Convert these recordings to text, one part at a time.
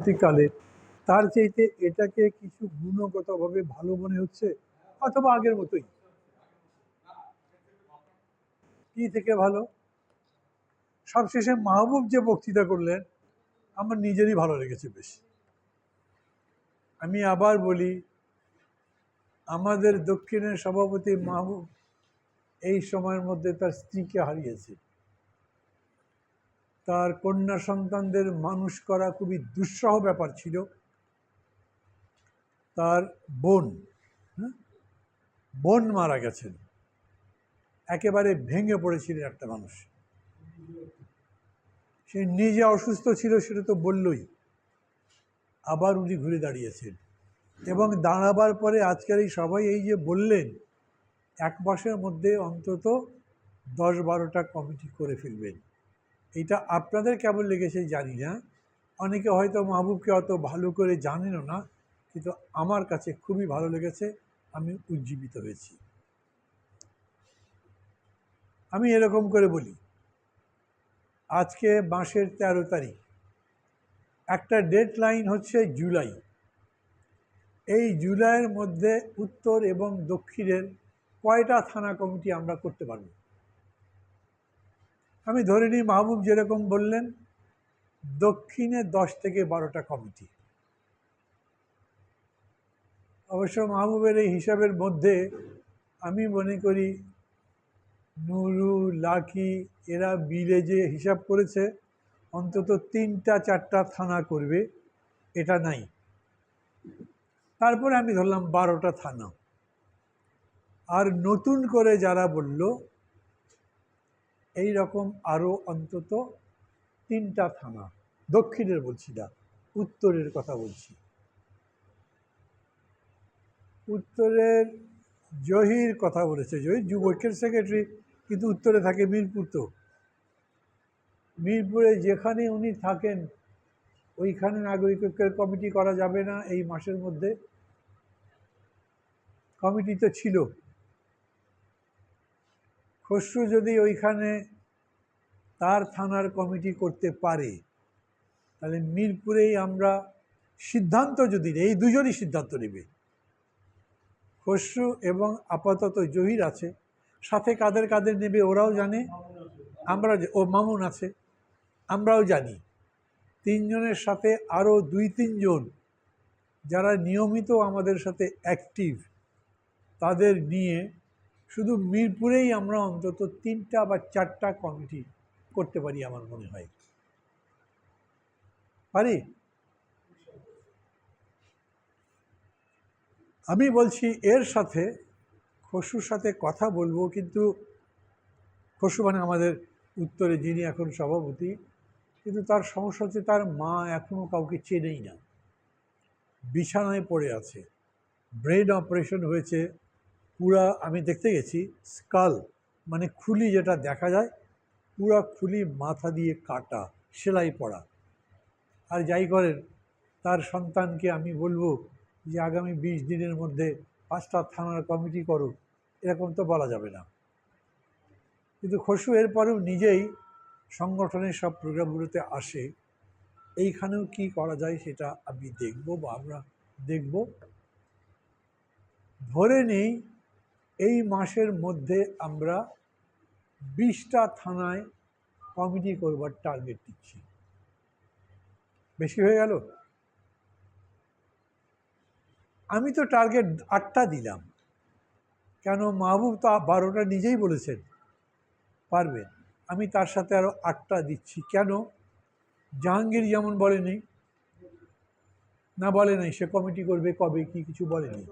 পরবর্তীকালে তার চাইতে এটাকে কিছু গুণগতভাবে ভালো মনে হচ্ছে? অথবা আগের মতোই? কি থেকে ভালো? সবশেষে মাহবুব যে বক্তৃতা করলেন, আমার নিজেরই ভালো লেগেছে বেশ। আমি আবার বলি, আমাদের দক্ষিণের সভাপতি মাহবুব এই সময়ের মধ্যে তার স্ত্রীকে হারিয়েছে তার কন্যা সন্তানদের মানুষ করা খুবই দুঃসহ ব্যাপার ছিল। তার বোন হ্যাঁ? বোন মারা গেছেন। একেবারে ভেঙে পড়েছিলেন একটা মানুষ। সে নিজে অসুস্থ ছিল সেটা তো বললই। আবার উনি ঘুরে দাঁড়িয়েছেন এবং দাঁড়াবার পরে আজকের এই সবাই এই যে বললেন, এক মাসের মধ্যে অন্তত দশ বারোটা কমিটি করে ফেলবেন। এটা আপনাদের কেমন লেগেছে জানি না। অনেকে হয়তো মাহবুবকে অত ভালো করে জানেনও না, কিন্তু আমার কাছে খুবই ভালো লেগেছে, আমি উজ্জীবিত হয়েছি। আমি এরকম করে বলি, আজকে মাসের তেরো তারিখ, একটা ডেড লাইন হচ্ছে জুলাই। এই জুলাইয়ের মধ্যে উত্তর এবং দক্ষিণের কয়টা থানা কমিটি আমরা করতে পারব? আমি ধরে নিই মাহবুব যেরকম বললেন, দক্ষিণে দশ থেকে বারোটা কমিটি। অবশ্য মাহবুবের এই হিসাবের মধ্যে আমি মনে করি নুরু, লাকি, এরা বিলে যে হিসাব করেছে, অন্তত তিনটা, চারটা থানা করবে, এটা নাই। তারপরে আমি ধরলাম বারোটা থানা। আর নতুন করে যারা বলল এই রকম আরও অন্তত তিনটা থানা, দক্ষিণের বলছি না, উত্তরের কথা বলছি। উত্তরের জহির কথা বলেছে, জহির যুবকের সেক্রেটারি, কিন্তু উত্তরে থাকে মিরপুর তো। মিরপুরে যেখানে উনি থাকেন, ওইখানে নাগরিক ঐক্যের কমিটি করা যাবে না এই মাসের মধ্যে। কমিটি তো ছিল। খসরু যদি ওইখানে তার থানার কমিটি করতে পারে। তাহলে মিরপুরেই আমরা সিদ্ধান্ত যদি এই দুজনই সিদ্ধান্ত নেবে। খসরু এবং আপাতত জহির আছে। সাথে কাদের কাদের নেবে ওরাও জানে। আমরা ও মামুন আছে। আমরাও জানি। তিনজনের সাথে আরও দুই, তিনজন যারা নিয়মিত আমাদের সাথে অ্যাক্টিভ, তাদের নিয়ে শুধু মিরপুরেই আমরা অন্তত তিনটা বা চারটা কমিটি করতে পারি আমার মনে হয়। পারি? আমি বলছি এর সাথে খসুর সাথে কথা বলব কিন্তু খসু মানে আমাদের উত্তরে যিনি এখন সভাপতি, কিন্তু তার সমস্যা হচ্ছে তার মা এখনও কাউকে চেনেই না। বিছানায় পড়ে আছে। ব্রেন অপারেশন হয়েছে। পুরা আমি দেখতে গেছি, স্কাল মানে খুলি যেটা দেখা যায় পুরা খুলি মাথা দিয়ে কাটা, সেলাই পড়া আর যাই করেন, তার সন্তানকে আমি বলব যে আগামী বিশ দিনের মধ্যে পাঁচটা থানার কমিটি করো এরকম তো বলা যাবে না। কিন্তু খসু এরপরেও নিজেই সংগঠনের সব প্রোগ্রামগুলোতে আসে। এইখানেও কি করা যায় সেটা আমি দেখব বা আমরা দেখব। ধরে নেই, এই মাসের মধ্যে আমরা বিশটা থানায় কমিটি করবার টার্গেট দিচ্ছি। বেশি হয়ে গেল? আমি তো টার্গেট আটটা দিলাম। কেন মাহবুব তো বারোটা নিজেই বলেছেন পারবেন আমি তার সাথে আরও আটটা দিচ্ছি। কেন? জাহাঙ্গীর যেমন বলেনি না বলে নাই, সে কমিটি করবে কবে, কি কিছু বলেনি।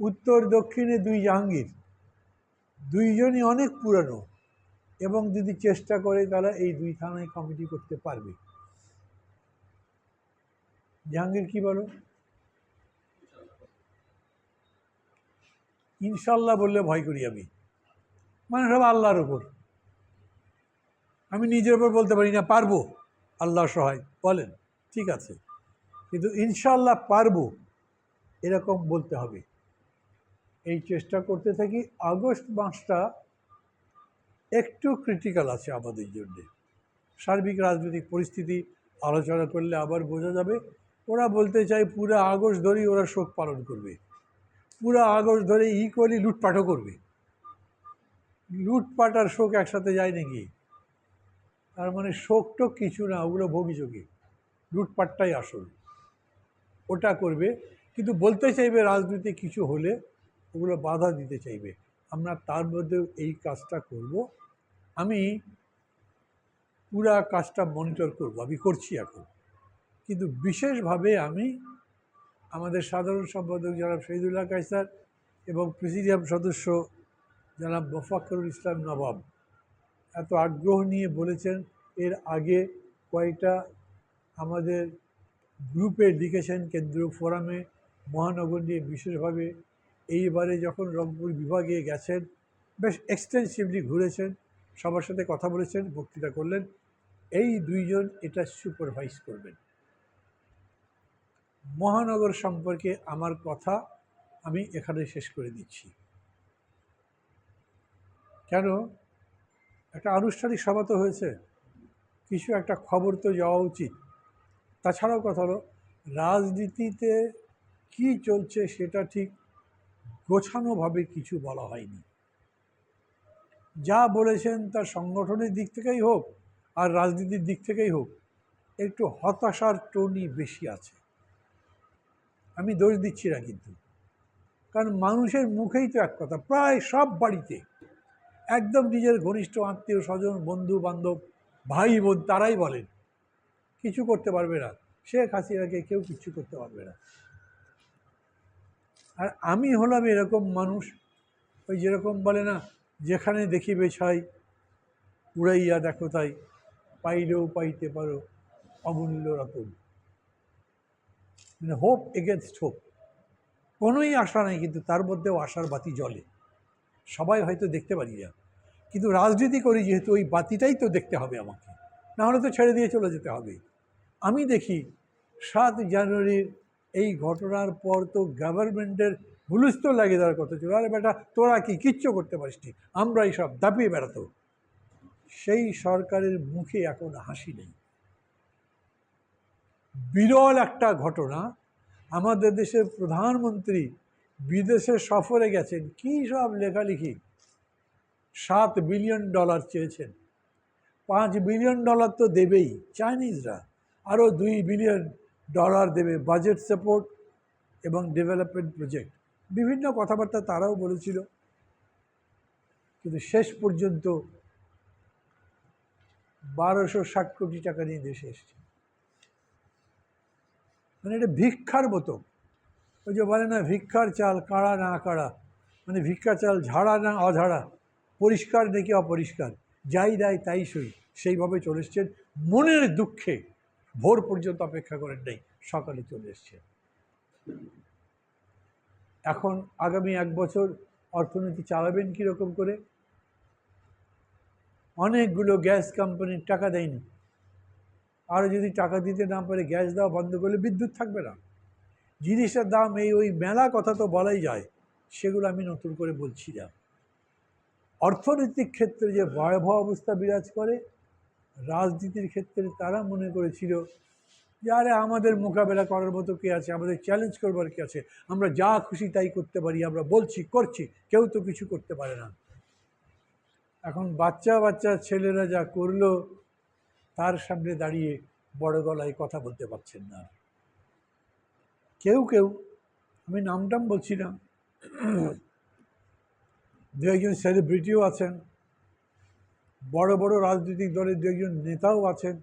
উত্তর দক্ষিণে দুই জাহাঙ্গীর। দুইজনই অনেক পুরানো এবং যদি চেষ্টা করে তারা এই দুই থানায় কমিটি করতে পারবে। জাহাঙ্গীর, কি বলো? ইনশাল্লাহ বললে ভয় করি আমি। মানে সব আল্লাহর ওপর আমি নিজের ওপর বলতে পারি না, পারব। আল্লাহ সহায়, বলেন, ঠিক আছে। কিন্তু ইনশাল্লাহ পারব, এরকম বলতে হবে। এই চেষ্টা করতে থাকি। আগস্ট মাসটা একটু ক্রিটিক্যাল আছে আমাদের জন্যে। সার্বিক রাজনৈতিক পরিস্থিতি আলোচনা করলে আবার বোঝা যাবে। ওরা বলতে চায়, পুরো আগস্ট ধরেই ওরা শোক পালন করবে। পুরো আগস্ট ধরে ইকুয়ালি লুটপাটও করবে। লুটপাট আর শোক একসাথে যায় নাকি? তার মানে শোক টোক কিছু না, ওগুলো ভোগিযোগী লুটপাটটাই আসল। ওটা করবে। কিন্তু বলতে চাইবে রাজনীতি কিছু হলে ওগুলো বাধা দিতে চাইবে। আমরা তার মধ্যেও এই কাজটা করব। আমি পুরা কাজটা মনিটর করব, আমি করছি এখন। কিন্তু বিশেষভাবে আমি আমাদের সাধারণ সম্পাদক জনাব শহীদুল্লাহ কায়সার এবং প্রেসিডিয়াম সদস্য জনাব মোফাক্করুল ইসলাম নবাব এত আগ্রহ নিয়ে বলেছেন, এর আগে কয়েকটা আমাদের গ্রুপে লিখেছেন কেন্দ্রীয় ফোরামে, মহানগর নিয়ে বিশেষভাবে এইবারে যখন রংপুর বিভাগে গেছেন, বেশ এক্সটেন্সিভলি ঘুরেছেন, সবার সাথে কথা বলেছেন, বক্তৃতা করলেন, এই দুইজন এটা সুপারভাইজ করবেন। মহানগর সম্পর্কে আমার কথা আমি এখানে শেষ করে দিচ্ছি। কেন? একটা আনুষ্ঠানিক সভা তো হয়েছে। কিছু একটা খবর তো যাওয়া উচিত। তাছাড়াও কথা হলো, রাজনীতিতে কি চলছে সেটা ঠিক গোছানোভাবে কিছু বলা হয়নি। যা বলেছেন তা সংগঠনের দিক থেকেই হোক আর রাজনীতির দিক থেকেই হোক, একটু হতাশার টোনই বেশি আছে। আমি দোষ দিচ্ছি না কিন্তু, কারণ মানুষের মুখেই তো এক কথা, প্রায় সব বাড়িতে একদম নিজের ঘনিষ্ঠ আত্মীয় স্বজন, বন্ধু বান্ধব, ভাই বোন, তারাই বলেন, কিছু করতে পারবে না। শেখ হাসিনাকে কেউ কিছু করতে পারবে না। আর আমি হলাম এরকম মানুষ, ওই যেরকম বলে না, যেখানে দেখিবে ছাই উড়াইয়া দেখো তাই, পাইলেও পাইতে পারো অমূল্য রতন মানে হোপ এগেনস্ট হোপ কোনোই আশা নেই, কিন্তু তার মধ্যেও আশার বাতি জ্বলে। সবাই হয়তো দেখতে পারি না। কিন্তু রাজনীতি করি যেহেতু, ওই বাতিটাই তো দেখতে হবে আমাকে। না হলে তো ছেড়ে দিয়ে চলে যেতে হবে। আমি দেখি, সাত জানুয়ারির এই ঘটনার পর তো গভর্নমেন্টের হুলস্থ লাগে দেওয়ার কথা ছিল। আরে বেটা, তোরা কি কিচ্ছু করতে পারিস নি? আমরা সব দাপিয়ে বেড়াতো। সেই সরকারের মুখে এখন হাসি নেই। বিরল একটা ঘটনা। আমাদের দেশের প্রধানমন্ত্রী বিদেশে সফরে গেছেন। কী সব লেখালেখি? সাত বিলিয়ন ডলার চেয়েছেন। পাঁচ বিলিয়ন ডলার তো দেবেই চাইনিজরা আরও দুই বিলিয়ন ডলার দেবে বাজেট সাপোর্ট এবং ডেভেলপমেন্ট প্রজেক্ট বিভিন্ন কথাবার্তা তারাও বলেছিল। কিন্তু শেষ পর্যন্ত বারোশো ষাট কোটি টাকা নিয়ে দেশে এসছে। মানে এটা ভিক্ষার মতো। ওই যে বলে না, ভিক্ষার চাল কাড়া না কাড়া। মানে ভিক্ষা চাল ঝাড়া না অঝাড়া। পরিষ্কার নাকি অপরিষ্কার? যাই দেয় তাই সই। সেইভাবে চলে এসছেন মনের দুঃখে। ভোর পর্যন্ত অপেক্ষা করেন নাই, সকালে চলে এসছে এখন আগামী এক বছর অর্থনীতি চালাবেন কীরকম করে? অনেকগুলো গ্যাস কোম্পানির টাকা দেয়নি। আর যদি টাকা দিতে না পারে, গ্যাস দেওয়া বন্ধ করলে বিদ্যুৎ থাকবে না। জিনিসের দাম এই ওই মেলা কথা তো বলাই যায়, সেগুলো আমি নতুন করে বলছি না অর্থনৈতিক ক্ষেত্রে যে ভয়াবহ অবস্থা বিরাজ করে রাজনীতির ক্ষেত্রে তারা মনে করেছিল যে, আরে, আমাদের মোকাবেলা করার মতো কে আছে? আমাদের চ্যালেঞ্জ করবার কে আছে? আমরা যা খুশি তাই করতে পারি, আমরা বলছি, করছি। কেউ তো কিছু করতে পারে না। এখন বাচ্চা বাচ্চা ছেলেরা যা করল, তার সামনে দাঁড়িয়ে বড় গলায় কথা বলতে পারছেন না কেউ কেউ, আমি নামটাম বলছি না। দু একজন সেলিব্রিটিও আছেন। বড় বড় রাজনৈতিক দলের দু একজন নেতাও আছেন,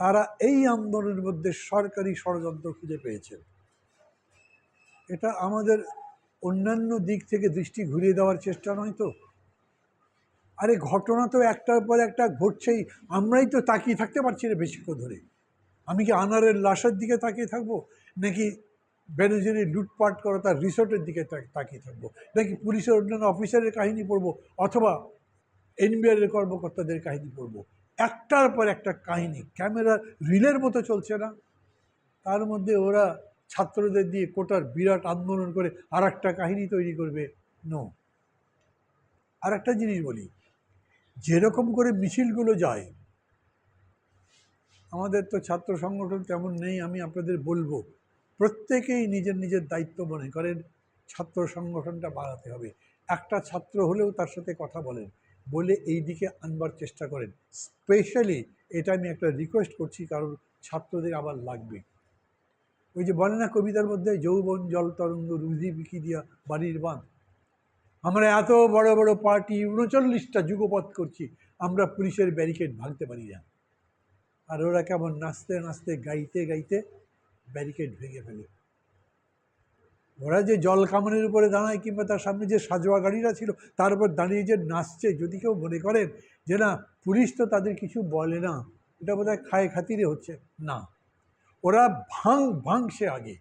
তারা এই আন্দোলনের মধ্যে সরকারি ষড়যন্ত্র খুঁজে পেয়েছেন। এটা আমাদের অন্যান্য দিক থেকে দৃষ্টি ঘুরিয়ে দেওয়ার চেষ্টা নয় তো? আরে ঘটনা তো একটার পর একটা ঘটছেই, আমরাই তো তাকিয়ে থাকতে পারছি না বেশিক্ষণ ধরে। আমি কি আনারের লাশের দিকে তাকিয়ে থাকব, নাকি বেনজিরি লুটপাট করা তার রিসোর্টের দিকে তাকিয়ে থাকব, নাকি পুলিশের অন্যান্য অফিসারের কাহিনী পড়ব, অথবা এনবিআরের কর্মকর্তাদের কাহিনী পড়ব। একটার পর একটা কাহিনী। ক্যামেরা রিলের মতো চলছে না। তার মধ্যে ওরা ছাত্রদের দিয়ে কোটার বিরাট আন্দোলন করে আর একটা কাহিনী তৈরি করবে। নো। আর একটা জিনিস বলি, যেরকম করে মিছিলগুলো যায়, আমাদের তো ছাত্র সংগঠন তেমন নেই, আমি আপনাদের বলব, প্রত্যেকেই নিজের নিজের দায়িত্ব মনে করেন, ছাত্র সংগঠনটা বাড়াতে হবে। একটা ছাত্র হলেও তার সাথে কথা বলেন। বলে এই দিকে আনবার চেষ্টা করেন। স্পেশালি এটা আমি একটা রিকোয়েস্ট করছি, কারণ ছাত্রদের আবার লাগবে। ওই যে বলে না কবিতার মধ্যে, যৌবন জল তরঙ্গ রুজি বিকি দিয়া বাড়ির বাঁধ। আমরা এত বড় বড় পার্টি, উনচল্লিশটা যুগপথ করছি, আমরা পুলিশের ব্যারিকেড ভাঙতে পারি না। আর ওরা কেমন নাচতে নাচতে, গাইতে গাইতে ব্যারিকেড ভেঙে ফেলে। ওরা যে জল কামানের উপরে দাঁড়ায় কিংবা তার সামনে যে সাজোয়া গাড়িরা ছিল, তার উপর দাঁড়িয়ে যে নাচছে, যদি কেউ মনে করেন যে না, পুলিশ তো তাদের কিছু বলে না, এটা বোধহয় খায় খাতিরে হচ্ছে। না। ওরা ভাং ভাঙছে আগে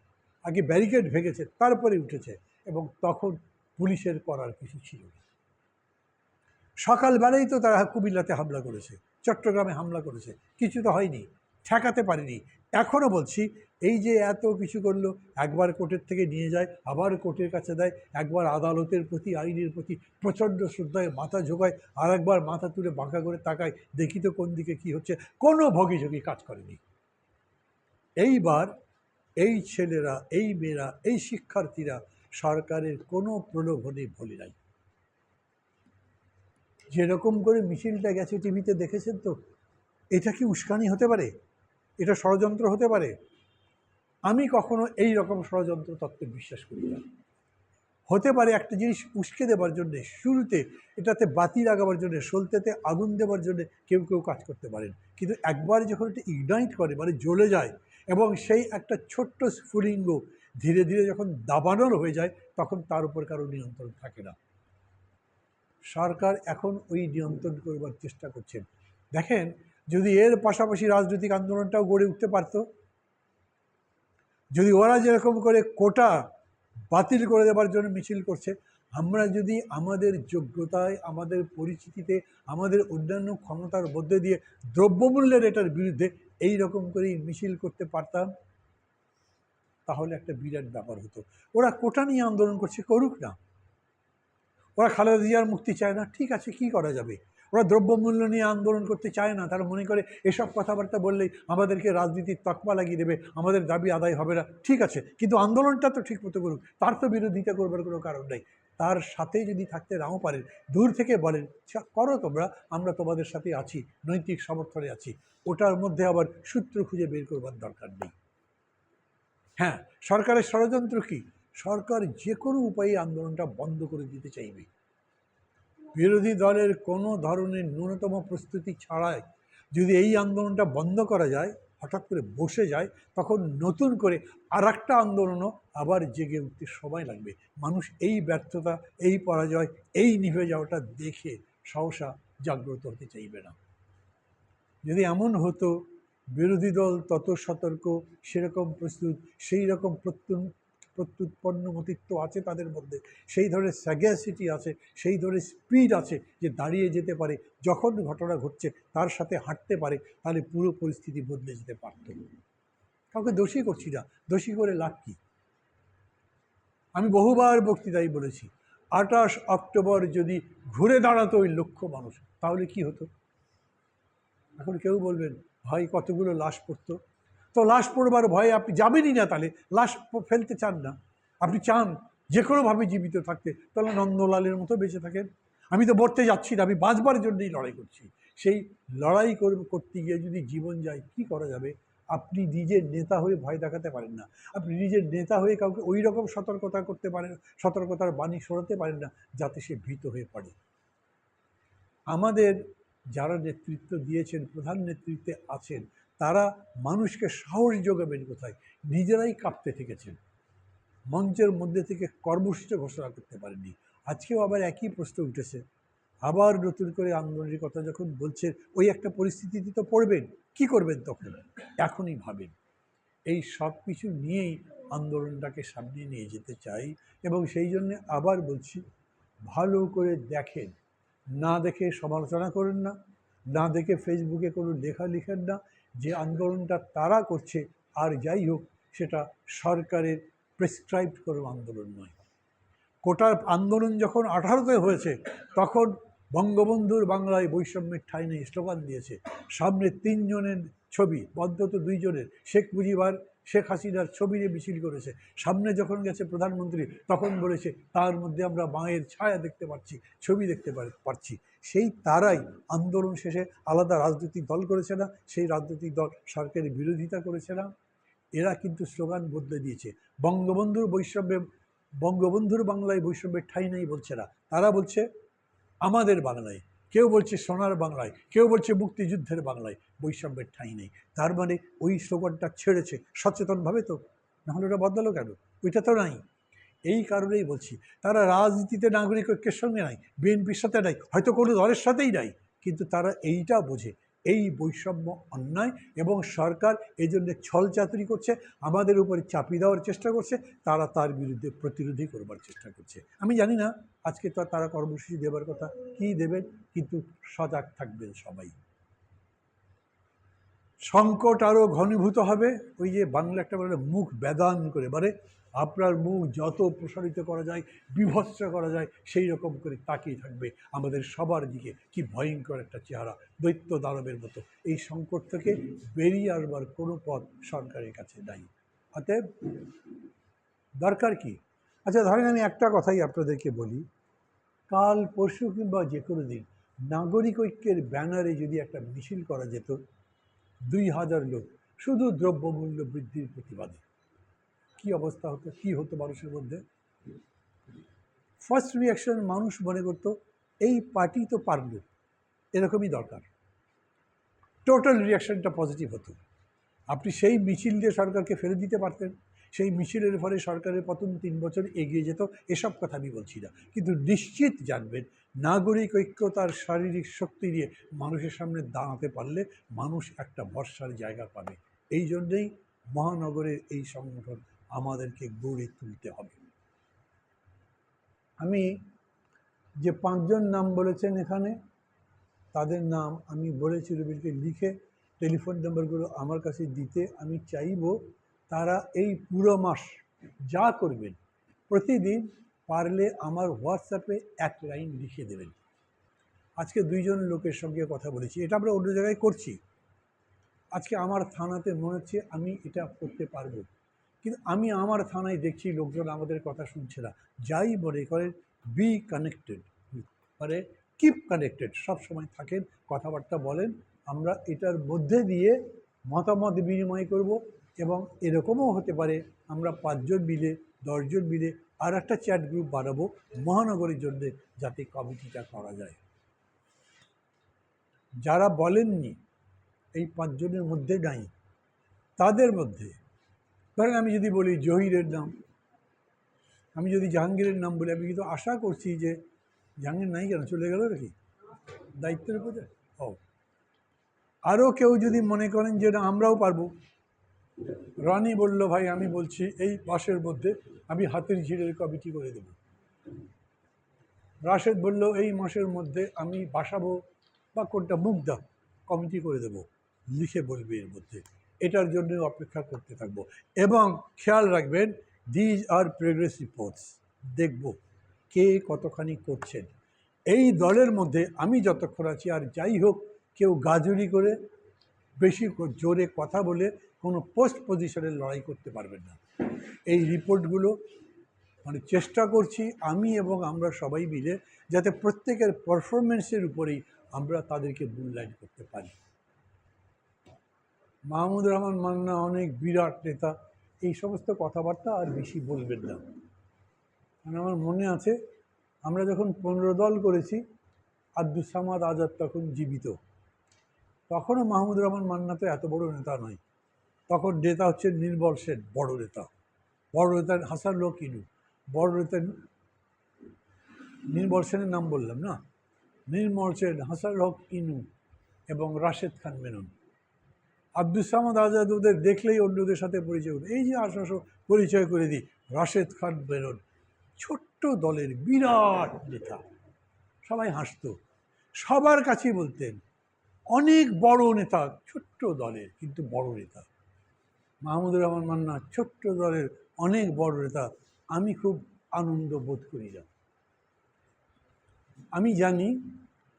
আগে ব্যারিকেড ভেঙেছে, তারপরে উঠেছে এবং তখন পুলিশের করার কিছু ছিল না। সকালবেলায় তো তারা কুমিল্লাতে হামলা করেছে, চট্টগ্রামে হামলা করেছে, কিছু তো হয়নি, ঠেকাতে পারেনি এখনও বলছি, এই যে এত কিছু করল, একবার কোর্টের থেকে নিয়ে যায়, আবার কোর্টের কাছে দেয়, একবার আদালতের প্রতি, আইনের প্রতি প্রচণ্ড শ্রদ্ধায় মাথা ঝোঁকায় আর একবার মাথা তুলে বাঁকা করে তাকায়, দেখি তো কোন দিকে কী হচ্ছে, কোনো ভগিঝগি কাজ করেনি। এইবার এই ছেলেরা, এই মেয়েরা, এই শিক্ষার্থীরা সরকারের কোনো প্রলোভনে ভুলে নাই। যেরকম করে মিছিলটা গেছে টিভিতে দেখেছেন তো, এটা কি উস্কানি হতে পারে? এটা ষড়যন্ত্র হতে পারে? আমি কখনো এই রকম ষড়যন্ত্র তত্ত্বে বিশ্বাস করি না। হতে পারে একটা জিনিস উস্কে দেবার জন্যে, শুরুতে, এটাতে বাতি লাগাবার জন্যে, সলতেতে আগুন দেবার জন্যে কেউ কেউ কাজ করতে পারেন। কিন্তু একবার যখন এটা ইগনাইট করে মানে জ্বলে যায় এবং সেই একটা ছোট্ট স্ফুলিঙ্গ ধীরে ধীরে যখন দাবানোর হয়ে যায়, তখন তার উপর কারও নিয়ন্ত্রণ থাকে না। সরকার এখন ওই নিয়ন্ত্রণ করবার চেষ্টা করছেন। দেখেন যদি এর পাশাপাশি রাজনৈতিক আন্দোলনটাও গড়ে উঠতে পারত, যদি ওরা যেরকম করে কোটা বাতিল করে দেবার জন্য মিছিল করছে, আমরা যদি আমাদের যোগ্যতায়, আমাদের পরিচিতিতে, আমাদের অন্যান্য ক্ষমতার মধ্যে দিয়ে দ্রব্যমূল্যের এটার বিরুদ্ধে এই রকম করেই মিছিল করতে পারতাম, তাহলে একটা বিরাট ব্যাপার হতো। ওরা কোটা নিয়ে আন্দোলন করছে, করুক না। ওরা খালেদা জিয়ার মুক্তি চায় না, ঠিক আছে, কি করা যাবে? ওরা দ্রব্যমূল্য নিয়ে আন্দোলন করতে চায় না। তারা মনে করে এসব কথাবার্তা বললেই আমাদেরকে রাজনীতির তকমা লাগিয়ে দেবে আমাদের দাবি আদায় হবে না। ঠিক আছে কিন্তু আন্দোলনটা তো ঠিক মতো করুক তার তো বিরোধিতা করবার কোনো কারণ নেই। তার সাথে যদি থাকতে নাও পারেন দূর থেকে বলেন "আচ্ছা, করো তোমরা আমরা তোমাদের সাথে আছি নৈতিক সমর্থনে আছি। ওটার মধ্যে আবার সূত্র খুঁজে বের করবার দরকার নেই। হ্যাঁ সরকারের ষড়যন্ত্র কী? সরকার যে কোনো উপায়ে আন্দোলনটা বন্ধ করে দিতে চাইবে। বিরোধী দলের কোনো ধরনের ন্যূনতম প্রস্তুতি ছাড়াই যদি এই আন্দোলনটা বন্ধ করা যায়, হঠাৎ করে বসে যায়, তখন নতুন করে আর একটা আন্দোলনও আবার জেগে উঠতে সময় লাগবে। মানুষ এই ব্যর্থতা, এই পরাজয়, এই নিভে যাওয়াটা দেখে সহসা জাগ্রত হতে চাইবে না। যদি এমন হতো, বিরোধী দল তত সতর্ক, সেরকম প্রস্তুত, সেই রকম প্রত্যুৎপন্ন মতিত্ব আছে তাদের মধ্যে। সেই ধরনের স্যাগ্যাসিটি আছে, সেই ধরনের স্পিড আছে যে দাঁড়িয়ে যেতে পারে, যখন ঘটনা ঘটছে তার সাথে হাঁটতে পারে, তাহলে পুরো পরিস্থিতি বদলে যেতে পারত। কাউকে দোষী করছি না। দোষী করে লাভ কী? আমি বহুবার বক্তৃতায় বলেছি, আঠাশ অক্টোবর যদি ঘুরে দাঁড়াতো ওই লক্ষ মানুষ, তাহলে কি হতো? এখন কেউ বলবেন, ভাই, কতগুলো লাশ পড়তো? তো লাশ পড়বার ভয়ে আপনি যাবেনই না তাহলে। লাশ ফেলতে চান না। আপনি চান যে কোনোভাবে জীবিত থাকতে। তাহলে নন্দলালের মতো বেঁচে থাকেন। আমি তো মরতে যাচ্ছি না, আমি বাঁচবার জন্যই লড়াই করছি। সেই লড়াই করতে গিয়ে যদি জীবন যায়, কি করা যাবে? আপনি নিজের নেতা হয়ে ভয় দেখাতে পারেন না। আপনি নিজের নেতা হয়ে কাউকে ওই রকম সতর্কতা করতে পারেন, সতর্কতার বাণী সরাতে পারেন না, যাতে সে ভীত হয়ে পড়ে। আমাদের যারা নেতৃত্ব দিয়েছেন, প্রধান নেতৃত্বে আছেন তারা মানুষকে সাহস যোগাবেন কোথায়? নিজেরাই কাঁপতে থেকেছেন। মঞ্চের মধ্যে থেকে কর্মসূচি ঘোষণা করতে পারেননি। আজকেও আবার একই প্রশ্ন উঠেছে। আবার নতুন করে আন্দোলনের কথা যখন বলছেন, ওই একটা পরিস্থিতিতে তো পড়বেন, কি করবেন তখন? এখনই ভাবেন। এই সব কিছু নিয়েই আন্দোলনটাকে সামনে নিয়ে যেতে চাই এবং সেই জন্যে আবার বলছি, ভালো করে দেখেন। না দেখে সমালোচনা করেন না না দেখে ফেসবুকে কোনো লেখা লিখেন না যে আন্দোলনটা তারা করছে, আর যাই হোক, সেটা সরকারের প্রেসক্রাইব কোনো আন্দোলন নয়। কোটার আন্দোলন যখন আঠারোতে হয়েছে, তখন বঙ্গবন্ধুর বাংলায় বৈষম্যের ঠাইনে স্লোগান দিয়েছে। সামনে তিনজনের ছবি বদ্ধত দুইজনের, শেখ মুজিবার শেখ হাসিনার ছবি নিয়ে মিছিল করেছে। সামনে যখন গেছে প্রধানমন্ত্রী, তখন বলেছে, তার মধ্যে আমরা মায়ের ছায়া দেখতে পাচ্ছি, ছবি দেখতে পার- পাচ্ছি। সেই তারাই আন্দোলন শেষে আলাদা রাজনৈতিক দল করেছে না, সেই রাজনৈতিক দল সরকারের বিরোধিতা করেছে না। এরা কিন্তু স্লোগান বদলে দিয়েছে। বঙ্গবন্ধুর বৈষম্যে, বঙ্গবন্ধুর বাংলায় বৈষম্যের ঠাঁই নেই বলছে না। তারা বলছে, আমাদের বাংলায় কেউ বলছে সোনার বাংলায়, কেউ বলছে মুক্তিযুদ্ধের বাংলায়, বৈষম্যের ঠাঁই নেই। তার মানে ওই স্লোগানটা ছেড়েছে সচেতনভাবে তো, নাহলে ওটা বদলালো কেন? ওইটা তো নাই। এই কারণেই বলছি, তারা রাজনীতিতে নাগরিক ঐক্যের সঙ্গে নাই, বিএনপির সাথে নাই, হয়তো কোনো দলের সাথেই নাই, কিন্তু তারা এইটা বোঝে এই বৈষম্য অন্যায় এবং সরকার এই জন্য ছলচাতুরি করছে, আমাদের উপরে চাপিয়ে দেওয়ার চেষ্টা করছে, তারা তার বিরুদ্ধে প্রতিরোধী করবার চেষ্টা করছে। আমি জানি না, আজকে তো তারা কর্মসূচি দেবার কথা কী দেবেন, কিন্তু সজাগ থাকবেন সবাই। সংকট আরও ঘনীভূত হবে, ওই যে বাংলা একটা বলে মুখ বেদান করে মানে আপনার মুখ যত প্রসারিত করা যায়, বিভৎস করা যায়, সেই রকম করে তাকিয়ে থাকবে আমাদের সবার দিকে। কি ভয়ঙ্কর একটা চেহারা, দৈত্য দানবের মতো। এই সংকট থেকে বেরিয়ে আসবার কোনো পথ সরকারের কাছে নাই। অতএব দরকার কি? আচ্ছা ধরেন আমি একটা কথাই আপনাদেরকে বলি। কাল পরশু কিংবা যে কোনো দিন নাগরিক ঐক্যের ব্যানারে যদি একটা মিছিল করা যেত, দুই হাজার লোক শুধু দ্রব্যমূল্য বৃদ্ধির প্রতিবাদে। কি অবস্থা হতো, কি হতো মানুষের মধ্যে? ফার্স্ট রিয়াকশন মানুষ মনে করতো, এই পার্টি তো পারল, এরকমই দরকার। টোটাল রিয়াকশনটা পজিটিভ হতো। আপনি সেই মিছিল দিয়ে সরকারকে ফেলে দিতে পারতেন, সেই মিছিলের ফলে সরকারের পতন তিন বছর এগিয়ে যেত, এসব কথা আমি বলছি না। কিন্তু নিশ্চিত জানবেন, নাগরিক ঐক্য তার শারীরিক শক্তি দিয়ে মানুষের সামনে দাঁড়াতে পারলে মানুষ একটা ভরসার জায়গা পাবে। এই জন্যেই মহানগরের এই সংগঠন আমাদেরকে গড়ে তুলতে হবে। আমি যে পাঁচজন নাম বলেছেন এখানে, তাদের নাম আমি বলেছি লিখে, টেলিফোন নাম্বারগুলো আমার কাছে দিতে আমি চাইব, তারা এই পুরো মাস যা করবেন প্রতিদিন পারলে আমার হোয়াটসঅ্যাপে এক লাইন লিখে দেবেন। আজকে দুইজন লোকের সঙ্গে কথা বলেছি, এটা আমরা অন্য জায়গায় করছি। আজকে আমার থানাতে মনে হচ্ছে আমি এটা করতে পারব। কিন্তু আমি আমার থানায় দেখছি লোকজন আমাদের কথা শুনছে না। যাই বলে করে বি কানেক্টেড মানে কিপ কানেক্টেড সব সময় থাকেন, কথাবার্তা বলেন। আমরা এটার মধ্যে দিয়ে মতামত বিনিময় করব এবং এরকমও হতে পারে আমরা পাঁচজন মিলে, দশজন মিলে আর একটা চ্যাট গ্রুপ বানাবো মহানগরের জন্য যাতে কমিটিটা করা যায়। যারা বলেননি, এই পাঁচজনের মধ্যে নাই, তাদের মধ্যে ধরেন আমি যদি বলি জহিরের নাম, আমি যদি জাহাঙ্গীরের নাম বলি, আমি কিন্তু আশা করছি যে জাহাঙ্গীর নাই কেন? চলে গেল নাকি? দায়িত্বের উপরে? ও। আরও কেউ যদি মনে করেন যে আমরাও পারব। রানী বলল, ভাই, আমি বলছি, এই মাসের মধ্যে আমি হাতের ঝিড়ের কমিটি করে দেব। রাশেদ বলল, এই মাসের মধ্যে আমি বাসাবো বা কোনটা মুগ্ধা কমিটি করে দেব। লিখে বলবে এর মধ্যে। এটার জন্য অপেক্ষা করতে থাকব। এবং খেয়াল রাখবেন দিজ আর প্রোগ্রেস রিপোর্টস দেখব কে কতখানি করছেন। এই দলের মধ্যে আমি যতক্ষণ আছি, আর যাই হোক, কেউ গাজুরি করে, বেশি জোরে কথা বলে কোনো পোস্ট পজিশনের লড়াই করতে পারবেন না। এই রিপোর্টগুলো মানে চেষ্টা করছি আমি এবং আমরা সবাই মিলে যাতে প্রত্যেকের পারফরমেন্সের উপরেই আমরা তাদেরকে মূল্যায়ন করতে পারি। মাহমুদ রহমান মান্না অনেক বিরাট নেতা। এই সমস্ত কথাবার্তা আর বেশি বলবেন না। কারণ আমার মনে আছে, আমরা যখন পনেরো দল করেছি আব্দুল সামাদ আজাদ তখন জীবিত। তখনও মাহমুদ রহমান মান্না তো এত বড় নেতা নয়। তখন নেতা হচ্ছে নির্মল সেন, বড় নেতা। বড় নেতা হাসান লোক ইনু বড় নেতা নির্মল সেনের নাম বললাম না? নির্মল সেন, হাসান হক ইনু এবং রাশেদ খান মেনন। আব্দুল সামাদ আজাদ ওদের দেখলেই অন্যদের সাথে পরিচয় করে এই যে আসাস পরিচয় করে দিই, রাশেদ খান মেনন ছোট্ট দলের বিরাট নেতা। সবাই হাসতো। সবার কাছেই বলতেন, অনেক বড় নেতা, ছোট্ট দলের, কিন্তু বড় নেতা। মাহমুদুর রহমান মান্না, ছোট্ট দলের অনেক বড় নেতা। আমি খুব আনন্দ বোধ করি না। আমি জানি,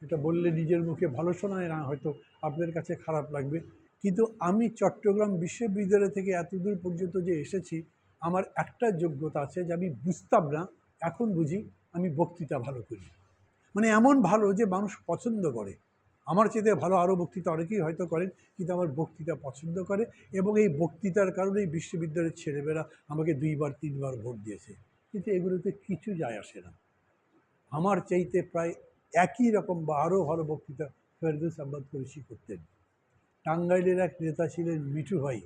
এটা বললে নিজের মুখে ভালো শোনায় না, হয়তো আপনাদের কাছে খারাপ লাগবে। কিন্তু আমি চট্টগ্রাম বিশ্ববিদ্যালয় থেকে এতদূর পর্যন্ত যে এসেছি, আমার একটা যোগ্যতা আছে যে আমি বুঝতাম না, এখন বুঝি আমি বক্তৃতা ভালো করি। মানে এমন ভালো যে মানুষ পছন্দ করে। আমার চেয়ে ভালো আরও বক্তৃতা অনেকেই হয়তো করেন, কিন্তু আমার বক্তৃতা পছন্দ করে এবং এই বক্তৃতার কারণেই বিশ্ববিদ্যালয়ের ছেলেমেয়েরা আমাকে দুইবার, তিনবার ভোট দিয়েছে। কিন্তু এগুলোতে কিছু যায় আসে না। আমার চাইতে প্রায় একই রকম বা আরও ভালো বক্তৃতা ফেরদৌস আহমদ করেছি করতেন। টাঙ্গাইলের এক নেতা ছিলেন মিঠু ভাই।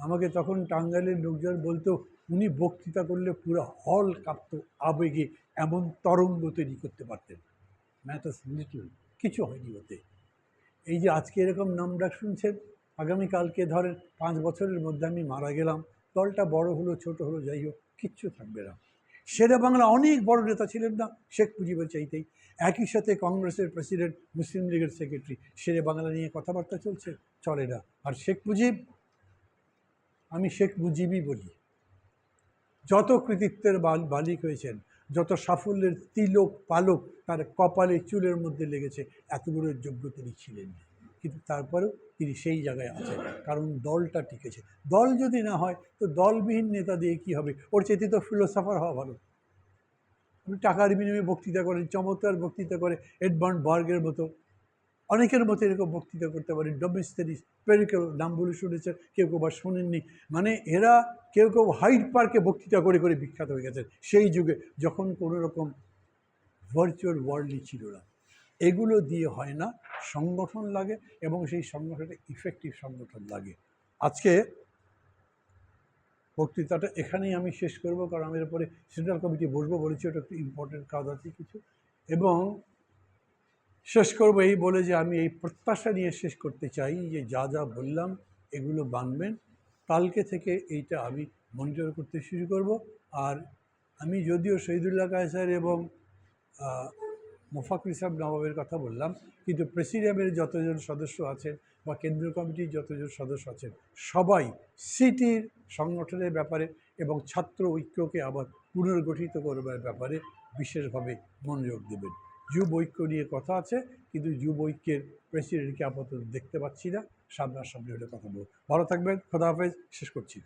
আমাকে তখন টাঙ্গাইলের লোকজন বলতো, উনি বক্তৃতা করলে পুরো হল কাঁপতো, আবেগে এমন তরঙ্গ তৈরি করতে পারতেন। ম্যাটার্স লিটল কিছু হয়নি ওতে এই যে আজকে এরকম নাম ডাক শুনছেন আগামীকালকে ধরেন পাঁচ বছরের মধ্যে আমি মারা গেলাম, দলটা বড় হলো, ছোট হলো, যাই হোক, কিচ্ছু থাকবে না। শেরে বাংলা অনেক বড় নেতা ছিলেন না, শেখ মুজিবের চাইতেই। একই সাথে কংগ্রেসের প্রেসিডেন্ট, মুসলিম লীগের সেক্রেটারি। শেরে বাংলা নিয়ে কথাবার্তা চলছে, চলে না। আর শেখ মুজিব, আমি শেখ মুজিবই বলি। যত কৃতিত্বের মালিক হয়েছেন, যত সাফল্যের তিলক পালক তার কপালে চুলের মধ্যে লেগেছে এতগুলো যোগ্য তিনি ছিলেন না। কিন্তু তারপরেও তিনি সেই জায়গায় আছেন। কারণ দলটা টিকেছে দল যদি না হয়, তো দলবিহীন নেতা দিয়ে কী হবে? ওর চেয়ে তো ফিলোসফার হওয়া ভালো। উনি টাকার বিনিময়ে বক্তৃতা করেন, চমৎকার বক্তৃতা করে এডবার্ন বার্গের মতো। অনেকের মতো এরকম বক্তৃতা করতে পারেন। ডোমেস্টেরিস পেরিকেল নাম বলে শুনেছেন, কেউ কেউ বা শোনেননি। মানে এরা কেউ কেউ হাইড পার্কে বক্তৃতা করে করে বিখ্যাত হয়ে গেছেন। সেই যুগে যখন কোনো রকম ভার্চুয়াল ওয়ার্ল্ডই ছিল না। এগুলো দিয়ে হয় না, সংগঠন লাগে এবং সেই সংগঠনটা ইফেক্টিভ সংগঠন লাগে। আজকে বক্তৃতাটা এখানেই আমি শেষ করব, কারণ আমি এরপরে সেন্ট্রাল কমিটি বসবো বলেছি, ওটা একটু ইম্পর্টেন্ট কাজ আছে কিছু। এবং শেষ করব এই বলে যে আমি এই প্রত্যাশা নিয়ে শেষ করতে চাই যে যা যা বললাম এগুলো বানবেন কালকে থেকে এইটা আমি মনিটর করতে শুরু করব। আর আমি যদিও শহীদুল্লাহ কায়সার এবং মোফাকুল ইসলাম নবাবের কথা বললাম, কিন্তু প্রেসিডিয়ামের যতজন সদস্য আছেন বা কেন্দ্রীয় কমিটির যতজন সদস্য আছেন, সবাই সিটির সংগঠনের ব্যাপারে এবং ছাত্র ঐক্যকে আবার পুনর্গঠিত করবার ব্যাপারে বিশেষভাবে মনোযোগ দেবেন। যুব ঐক্য নিয়ে কথা আছে, কিন্তু যুব ঐক্যের প্রেসিডেন্টকে আপাতত দেখতে পাচ্ছি না। সামনাসামনি হলে কথা বলব। ভালো থাকবেন, খোদা হাফেজ, শেষ করছি।